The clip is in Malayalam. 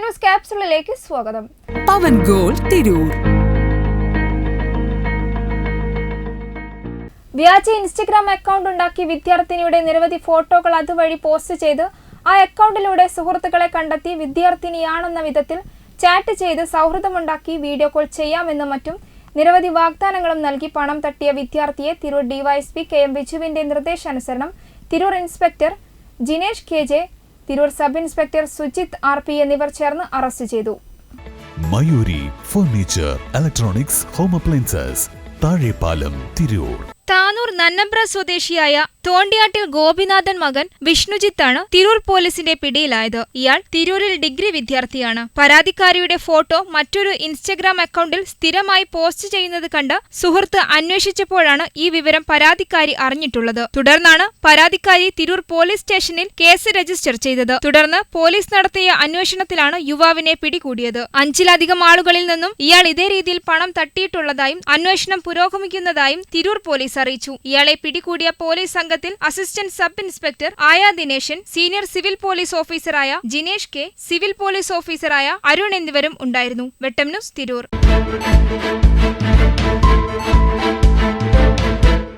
ക്യാപ്സുളിലേക്ക് സ്വാഗതം. പവൻ ഗോൾ തിരൂർ. വ്യാജ ഇൻസ്റ്റഗ്രാം അക്കൗണ്ട് ഉണ്ടാക്കി വിദ്യാർത്ഥിനിയുടെ നിരവധി ഫോട്ടോകൾ അതുവഴി പോസ്റ്റ് ചെയ്ത് ആ അക്കൗണ്ടിലൂടെ സുഹൃത്തുക്കളെ കണ്ടെത്തി വിദ്യാർത്ഥിനിയാണെന്ന വിധത്തിൽ ചാറ്റ് ചെയ്ത് സൗഹൃദമുണ്ടാക്കി വീഡിയോ കോൾ ചെയ്യാമെന്നും മറ്റും നിരവധി വാഗ്ദാനങ്ങളും നൽകി പണം തട്ടിയ വിദ്യാർത്ഥിയെ തിരൂർ ഡിവൈഎസ്പി കെ എം ബിജുവിന്റെ നിർദ്ദേശാനുസരണം Tirur inspector Jinesh K J Tirur sub inspector Sujith R P എന്നിവർ ചേർന്ന് അറസ്റ്റ് ചെയ്തു. Mayuri furniture electronics home appliances Thazhepalam Tirur. Tanur Nannambra സ്വദേശിയായ തോണ്ടിയാട്ടിൽ ഗോപിനാഥൻ മകൻ വിഷ്ണുജിത്താണ് തിരൂർ പോലീസിന്റെ പിടിയിലായത്. ഇയാൾ തിരൂരിൽ ഡിഗ്രി വിദ്യാർത്ഥിയാണ്. പരാതിക്കാരിയുടെ ഫോട്ടോ മറ്റൊരു ഇൻസ്റ്റഗ്രാം അക്കൗണ്ടിൽ സ്ഥിരമായി പോസ്റ്റ് ചെയ്യുന്നത് കണ്ട് സുഹൃത്ത് അന്വേഷിച്ചപ്പോഴാണ് ഈ വിവരം പരാതിക്കാരി അറിഞ്ഞിട്ടുള്ളത്. തുടർന്നാണ് പരാതിക്കാരി തിരൂർ പോലീസ് സ്റ്റേഷനിൽ കേസ് രജിസ്റ്റർ ചെയ്തത്. തുടർന്ന് പോലീസ് നടത്തിയ അന്വേഷണത്തിലാണ് യുവാവിനെ പിടികൂടിയത്. അഞ്ചിലധികം ആളുകളിൽ നിന്നും ഇയാൾ ഇതേ രീതിയിൽ പണം തട്ടിയിട്ടുള്ളതായും അന്വേഷണം പുരോഗമിക്കുന്നതായും തിരൂർ അറിയിച്ചു. ഇയാളെ പിടികൂടിയ പോലീസ് സംഘത്തിൽ അസിസ്റ്റന്റ് സബ് ഇൻസ്പെക്ടർ ആയ ദിനേശൻ സീനിയർ സിവിൽ പോലീസ് ഓഫീസറായ ജിനേഷ് കെ സിവിൽ പോലീസ് ഓഫീസറായ അരുൺ എന്നിവരും ഉണ്ടായിരുന്നു. വെട്ടം ന്യൂസ് തിരൂർ.